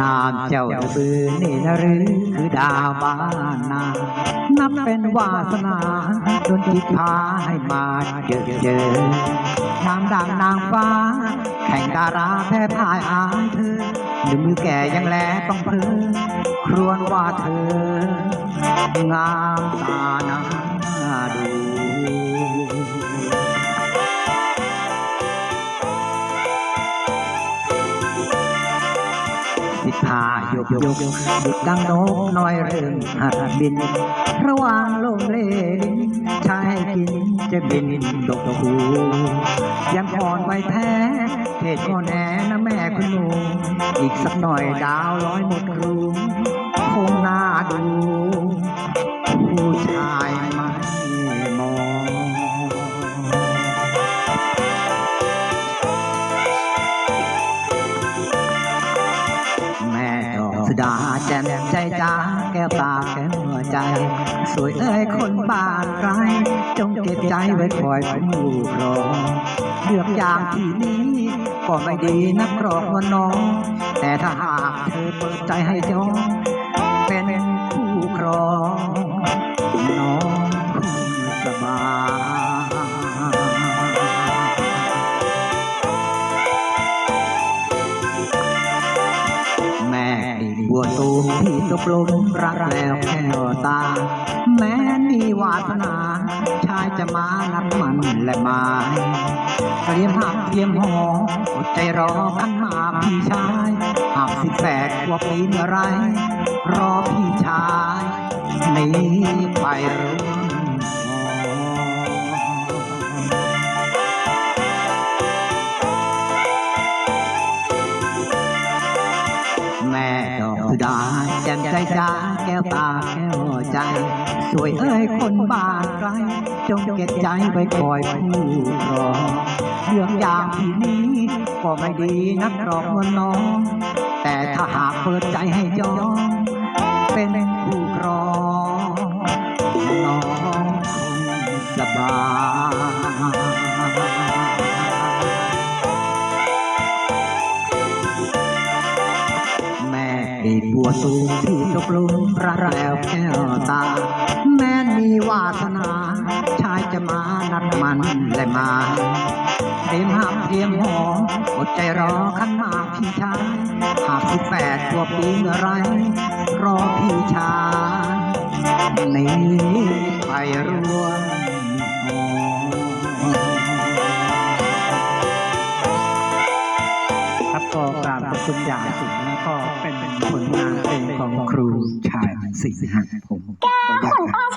นามเจ้าปืนนี่นะหรือคือดาวบ้านนา นับเป็นวาสนาจนจิตพาให้มาเจอเจอ นามดังนางฟ้า แข่งดาราแพ้พ่ายอายเธอหรือมือแก่ยังแลต้องเพ้อครวญว่าเธองามตาหนาดู สิทธายกยกดุดดังนกน้อยเริ่มหัดบิน ระหว่างลมเลลินชายกินจะบินดกหูยังอ่อนไวแท้เทศอ่อนแอนะแม่คุณหนูอีกสักหน่อยดาวร้อยหมดรูคงน่าดู ผู้ชาย สดาแจ่มใจจ้าแก้วตาแก้มหัวใจ สวยเอ้ยคนบ้านไกลจงเก็บใจไว้คอยผู้รอเลือกอย่างที่นี้ก็ไม่ดีนักรอกว่าน้อง แต่ถ้าหากเธอเปิดใจให้จองเป็นผู้ครอง วตูมที่ตกลงรักแล้วแค่ตา แม้มีวาสนา ชายจะมานัดมันและมาเตรียมหักเตรียมหออดใจรอขันหมากพี่ชายหากสิบแปดกว่าปีเมื่อไร รอพี่ชายนีไปรู้ สุดาแจ่มใจจ้าแก้วตาแก้วใจ สวยเอ้ยคนบ้านไกลจงเก็บใจไว้คอยผู้รอเรื่องอย่างที่นี้ก็ไม่ดีนักหรอกน้อง แต่ถ้าหากเปิดใจให้ยอม ม่ดีบัวตูมที่ตกลุมระแล้วแก้วตา แม้นมีวาสนา ชายจะมานัดมันและมาเตรียมหักเตรียมหอมอดใจรอขันมาพี่ชายหากสิบแปดตัวปีเมื่อไรรอ คุณอย่างสูงแล้ก็เป็นผลงานเพลงของครูชายสิงห์ผมก็อนุญาตครับ